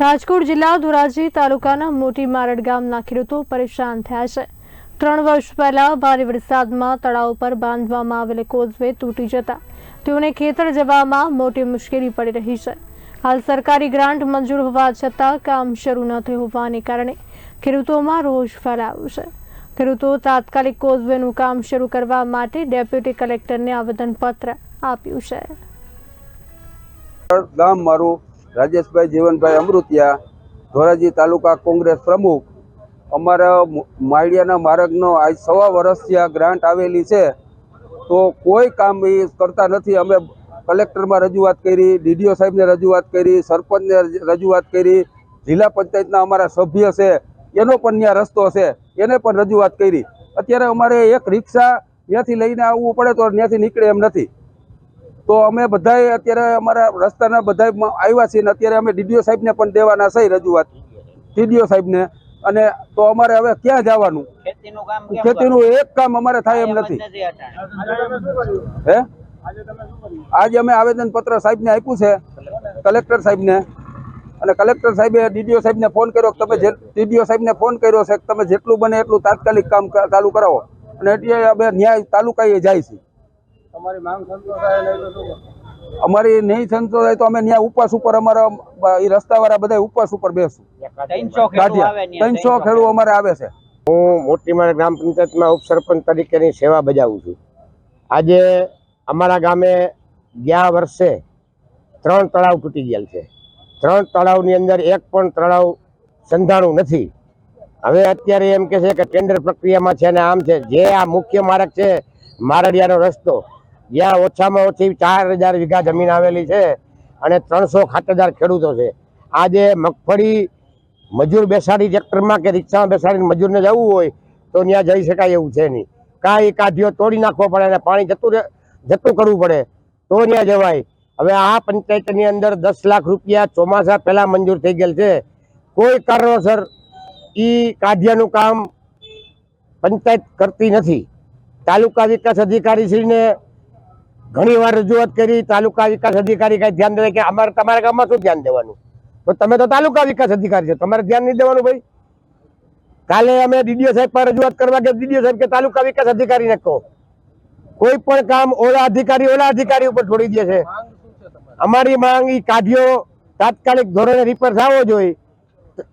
રાજકોટ જિલ્લા ધોરાજી તાલુકાના મોટી મારડ ગામના ખેડૂતો પરેશાન થયા છે. ત્રણ વર્ષ પહેલા ભારે વરસાદમાં તળાવ પર બાંધવામાં આવેલ કોઝવે તૂટી જતા તેઓને ખેતર જવામાં મોટી મુશ્કેલી પડી રહી છે. હાલ સરકારી ગ્રાન્ટ મંજૂર હોવા છતાં કામ શરૂ ન થયું હોવાને કારણે ખેડૂતોમાં રોષ ફેલાયો છે. ખેડૂતો તાત્કાલિક કોઝવેનું કામ શરૂ કરવા માટે ડેપ્યુટી કલેક્ટરને આવેદનપત્ર આપ્યું છે. ગામ મારું રાજેશભાઈ જીવનભાઈ અમૃતિયા, ધોરાજી તાલુકા કોંગ્રેસ પ્રમુખ. અમારા માળિયાના માર્ગનો આજ સવા વર્ષથી આ ગ્રાન્ટ આવેલી છે. તો કોઈ કામ એ કરતા નથી. અમે કલેક્ટરમાં રજૂઆત કરી, ડીડીઓ સાહેબને રજૂઆત કરી, સરપંચને રજૂઆત કરી. જિલ્લા પંચાયતના અમારા સભ્ય છે. એનો પણ ત્યાં રસ્તો છે. એને પણ રજૂઆત કરી. અત્યારે અમારે એક રિક્ષા ત્યાંથી લઈને આવવું પડે તો ત્યાંથી નીકળે એમ નથી. તો અમે બધાય અત્યારે અમારા રસ્તાના બધા આવ્યા છીએ ને અત્યારે અમે ડીડીઓ સાહેબને પણ દેવાના છે રજૂઆત. ડીડીઓ સાહેબને. અને તો અમારે હવે ક્યાં જવાનું? ખેતીનું એક કામ અમારે થાય એમ નથી. હે? આજે અમે આવેદન પત્ર સાહેબને આપ્યું છે કલેક્ટર સાહેબને. અને કલેક્ટર સાહેબે ડીડીઓ સાહેબને ફોન કર્યો કે તમે જે ડીડીઓ સાહેબને ફોન કર્યો છે કે તમે જેટલું બને એટલું તાત્કાલિક કામ ચાલુ કરાવો. અને એટલે અમે ન્યાય તાલુકાએ જાય છે. અમારી નહીં સંતોષાય તો અમે ત્યાં ઉપવાસ ઉપર અમારા એ રસ્તાવાળા બધા ઉપવાસ ઉપર બેસું. ત્રણસો ખેડૂત અમારે આવે છે. હું મોટીમાર ગ્રામ પંચાયતમાં ઉપસરપંચ તરીકેની સેવા બજાવું છું. આજે અમારા ગામે ગયા વર્ષે ત્રણ તળાવ તૂટી ગયેલ છે. ત્રણ તળાવની અંદર એક પણ તળાવ સંધાણું નથી. હવે અત્યારે એમ કે છે કે ટેન્ડર પ્રક્રિયામાં છે ને આમ છે. જે આ મુખ્ય માર્ગ છે મારડિયાનો રસ્તો જ્યાં ઓછામાં ઓછી ચાર હજાર વીઘા જમીન આવેલી છે અને ત્રણસો ખાતેદાર ખેડૂતો છે. આજે મગફળી મજૂર બેસાડી ટ્રેક્ટરમાં કે રિક્ષામાં બેસાડીને મજૂરને જવું હોય તો ત્યાં જઈ શકાય એવું છે નહીં. કાંઈ કાઢીઓ તોડી નાખવો પડે અને પાણી જતું જતું કરવું પડે તો ત્યાં જવાય. હવે આ પંચાયતની અંદર દસ લાખ રૂપિયા ચોમાસા પહેલાં મંજૂર થઈ ગયેલ છે. કોઈ કારણોસર એ કાઢિયાનું કામ પંચાયત કરતી નથી. તાલુકા વિકાસ અધિકારીશ્રીને ઘણી વાર રજૂઆત કરી તાલુકા વિકાસ અધિકારી કઈ ધ્યાન દે કે અમારે તમારા ગામમાં શું ધ્યાન દેવાનું? તો તમે તો તાલુકા વિકાસ અધિકારી છો તમારે ધ્યાન નહીં દેવાનું ભાઈ. કાલે અમે ડીડીઓ સાહેબ પર રજૂઆત કરવા કે ડીડીઓ સાહેબ કે તાલુકા વિકાસ અધિકારીને કહો. કોઈ પણ કામ ઓલા અધિકારી ઓલા અધિકારી ઉપર છોડી દે છે. અમારી માંગ એ કાઢ્યો તાત્કાલિક ધોરણે રિપેર થવો જોઈએ.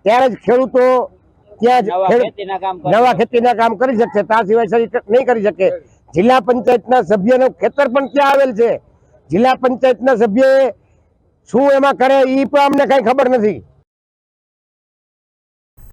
ત્યારે જ ખેડૂતો ત્યાં જ નવા ખેડૂત- ખેતીના કામ કરે. નવા ખેતીના કામ કરી શકશે. ત્યાં સિવાય નહીં કરી શકે. જિલ્લા પંચાયતના સભ્યનું ખેતર પણ ત્યાં આવેલ છે? જિલ્લા પંચાયતના સભ્યએ શું એમાં કરે એ પણ અમને કાંઈ ખબર નથી.